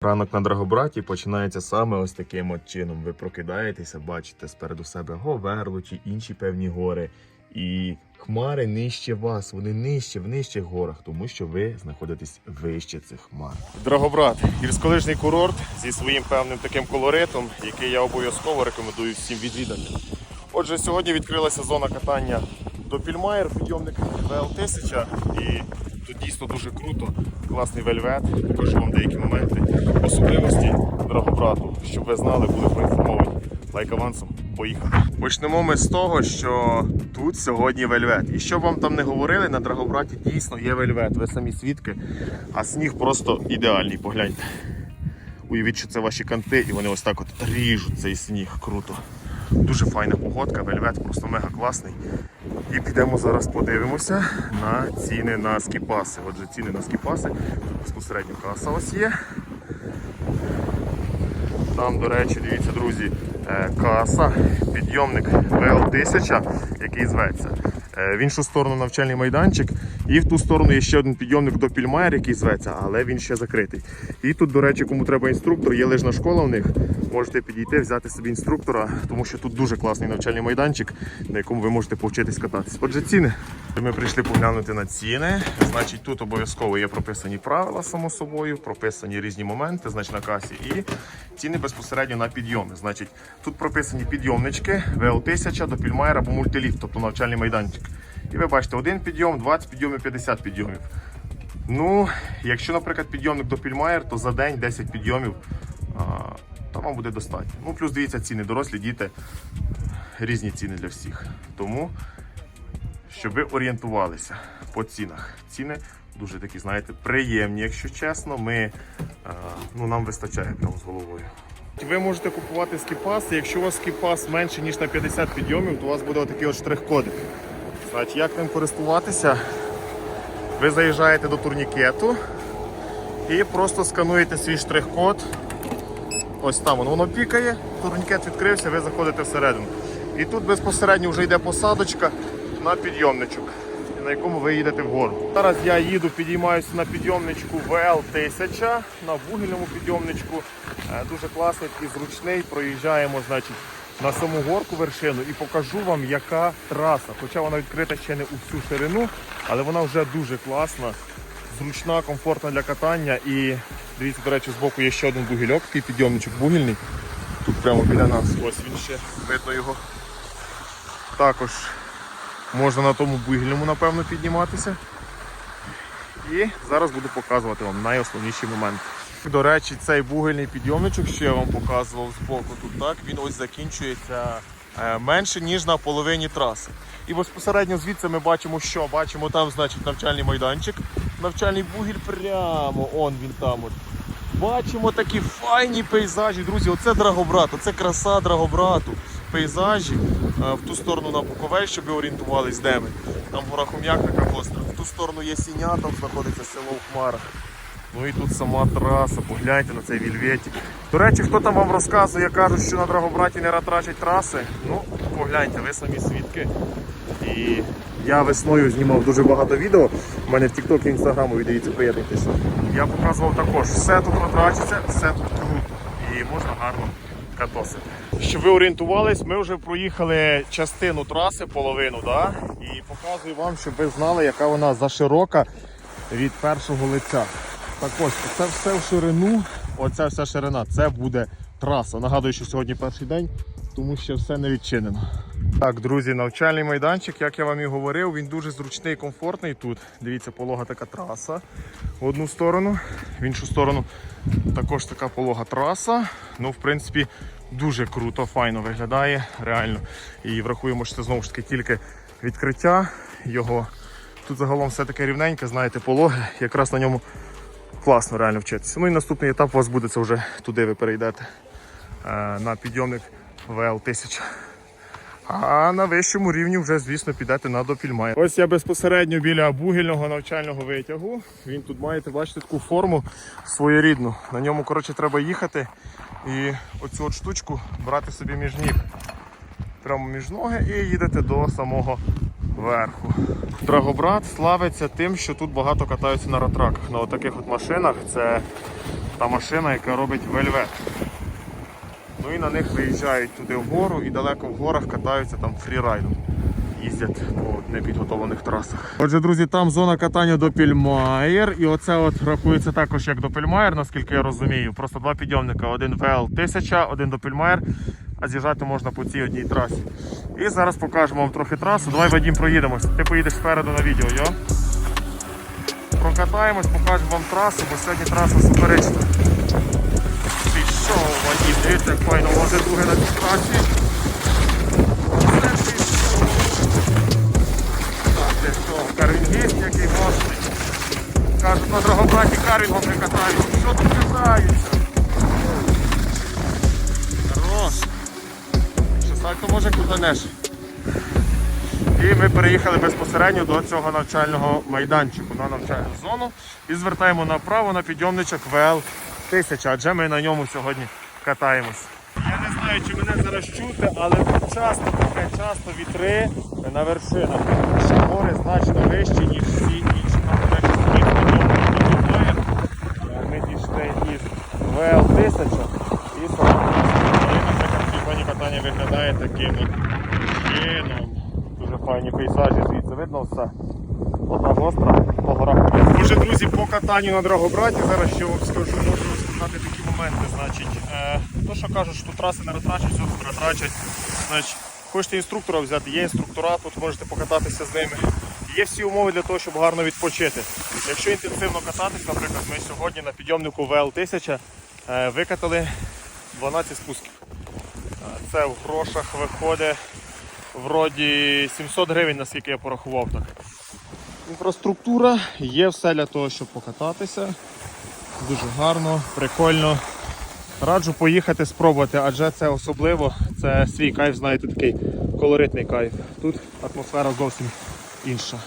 Ранок на Драгобраті починається саме ось таким от чином. Ви прокидаєтеся, бачите спереду себе Говерлу чи інші певні гори. І хмари нижче вас, вони нижче в нижчих горах, тому що ви знаходитесь вище цих хмар. Драгобрат, гірськолижний курорт зі своїм певним таким колоритом, який я обов'язково рекомендую всім відвідати. Отже, сьогодні відкрилася зона катання до Пільмаєр, підйомник ВЛ-1000 і тут дійсно дуже круто, класний вельвет, покажу вам деякі моменти, особливості Драгобрату, щоб ви знали, були проінформовані. Лайк авансом, поїхали. Почнемо ми з того, що тут сьогодні вельвет. І що б вам там не говорили, на Драгобраті дійсно є вельвет. Ви самі свідки, а сніг просто ідеальний, погляньте. Уявіть, що це ваші канти, і вони ось так от ріжуть цей сніг. Круто. Дуже файна погодка, вельвет просто мега класний. І підемо зараз подивимося на ціни на скіпаси. Отже, ціни на скіпаси. Тут безпосередньо каса ось є. Там, до речі, дивіться, друзі, е, каса, підйомник ВЛ-1000, який зветься. Е, В іншу сторону навчальний майданчик, і в ту сторону є ще один підйомник до Пільмаєр, який зветься, але він ще закритий. І тут, до речі, кому треба інструктор, є лижна школа в них. Можете підійти, взяти собі інструктора, тому що тут дуже класний навчальний майданчик, на якому ви можете повчитись кататись. Отже, ціни. Ми прийшли поглянути на ціни. Значить, тут обов'язково є прописані правила, само собою, прописані різні моменти, значить на касі, і ціни безпосередньо на підйоми. Значить, тут прописані підйомнички ВЛ-1000 до Пільмаєр або мультиліфт, тобто навчальний майданчик. І ви бачите, один підйом, 20 підйомів, 50 підйомів. Ну, якщо, наприклад, підйомник до Пільмаєр, то за день 10 підйомів, то вам буде достатньо. Ну, плюс дивіться ціни, дорослі діти, різні ціни для всіх. Тому, щоб ви орієнтувалися по цінах. Ціни дуже такі, знаєте, приємні, якщо чесно. Ми, ну, нам вистачає прямо з головою. Ви можете купувати скіпас, і якщо у вас скіпас менше, ніж на 50 підйомів, то у вас буде отакий от штрих-кодик. Значить, як ним користуватися? Ви заїжджаєте до турнікету і просто скануєте свій штрих-код. Ось там воно, воно пікає, турнікет відкрився, ви заходите всередину. І тут безпосередньо вже йде посадочка на підйомничок, на якому ви їдете вгору. Зараз я їду, підіймаюся на підйомничку ВЛ-1000, на вугільному підйомничку. Е, Дуже класний, такий зручний. Проїжджаємо значить, на саму горку вершину і покажу вам, яка траса. Хоча вона відкрита ще не у всю ширину, але вона вже дуже класна, зручна, комфортна для катання. І дивіться, до речі, збоку є ще один бугільок, такий підйомничок бугільний. Тут прямо біля нас. Ось він ще видно його. Також можна на тому бугільному, напевно, підніматися. І зараз буду показувати вам найосновніші моменти. До речі, цей бугельний підйомничок, що я вам показував збоку, тут так, він ось закінчується е, менше, ніж на половині траси. І безпосередньо звідси ми бачимо, що бачимо там, значить, навчальний майданчик. Навчальний бугіль прямо, он він там. От. Бачимо такі файні пейзажі, друзі. Оце Драгобрат, оце краса Драгобрату. Пейзажі в ту сторону на Буковель, щоб орієнтувались, де ми. Там гора Хом'як, така гостра. В ту сторону є Сіня, там знаходиться село в. Ну і тут сама траса, погляньте на цей вільветик. До речі, хто там вам розказує, кажуть, що на Драгобраті не ратрачать траси. Ну, погляньте, ви самі свідки. І я весною знімав дуже багато відео. У мене в TikTok і Instagram, ви дивіться, приєднуйтеся. Я показував також, все тут ратрачиться, все тут круто. І можна гарно катосити. Щоб ви орієнтувались, ми вже проїхали частину траси, половину, да? і показую вам, щоб ви знали, яка вона заширока від першого лиця. Так ось, це все в ширину, оця вся ширина, це буде траса. Нагадую, що сьогодні перший день, тому що все не відчинено. Так, друзі, навчальний майданчик, як я вам і говорив, він дуже зручний і комфортний тут. Дивіться, полога така траса в одну сторону, в іншу сторону також така полога траса. Ну, в принципі, дуже круто, файно виглядає, реально. І врахуємо, що це знову ж таки тільки відкриття його. Тут загалом все таке рівненьке, знаєте, пологи, якраз на ньому класно реально вчитися. Ну і наступний етап у вас буде це вже туди ви перейдете е, на підйомник ВЛ-1000. А на вищому рівні вже, звісно, підете на допільмай. Ось я безпосередньо біля бугільного навчального витягу. Він тут маєте бачите таку форму своєрідну. На ньому коротше, треба їхати і оцю от штучку брати собі між ніг. Прямо між ноги і їдете до самого верху. Драгобрат славиться тим, що тут багато катаються на ратраках. На таких от машинах це та машина, яка робить вельвет. Ну і на них виїжджають туди вгору і далеко в горах катаються там фрірайдом. Їздять по непідготовлених трасах. Отже, друзі, там зона катання до Пільмаєр. І оце от рахується також як до Пільмаєр, наскільки я розумію. Просто два підйомника: один ВЛ 1000, один до Пільмаєр, а з'їжджати можна по цій одній трасі. І зараз покажемо вам трохи трасу. Давай Вадім проїдемось. Ти поїдеш спереду на відео, йо? Прокатаємось, покажемо вам трасу, бо сьогодні траса суперечна. Дивіться, як файно возить друге на пішов. Так, ти що, карвінгіст який гостей. Кажуть, на Драгобраті карвінгом не катають. Що тут катаються? Хорош. Що сальто може куданеш. І ми переїхали безпосередньо до цього навчального майданчику на навчальну зону і звертаємо направо на підйомничок ВЛ 1000, адже ми на ньому сьогодні катаємось. Я не знаю, чи мене зараз чути, але часто таке, часто вітри на вершинах. Що гори значно вищі, ніж всі інші там сніг підйомники. Ми дійшли із ВЛ 1000 і саме фоні катання виглядає таким чином. Дуже файні пейзажі, звідси видно все. Одна гостра по горах. Отже, друзі, по катанню на Драгобраті зараз що вам скажу, можу розказати такі моменти. Значить, е, то, що кажуть, що траси не розтрачать, все тут розтрачать. Значить, хочете інструктора взяти, є інструктора, тут можете покататися з ними. Є всі умови для того, щоб гарно відпочити. Якщо інтенсивно кататись, наприклад, ми сьогодні на підйомнику ВЛ-1000 е, викатали 12 спусків. Е, Це в грошах виходить вроді 700 гривень, наскільки я порахував так. Інфраструктура, є все для того, щоб покататися. Дуже гарно, прикольно. Раджу поїхати спробувати, адже це особливо, це свій кайф, знаєте, такий колоритний кайф. Тут атмосфера зовсім інша.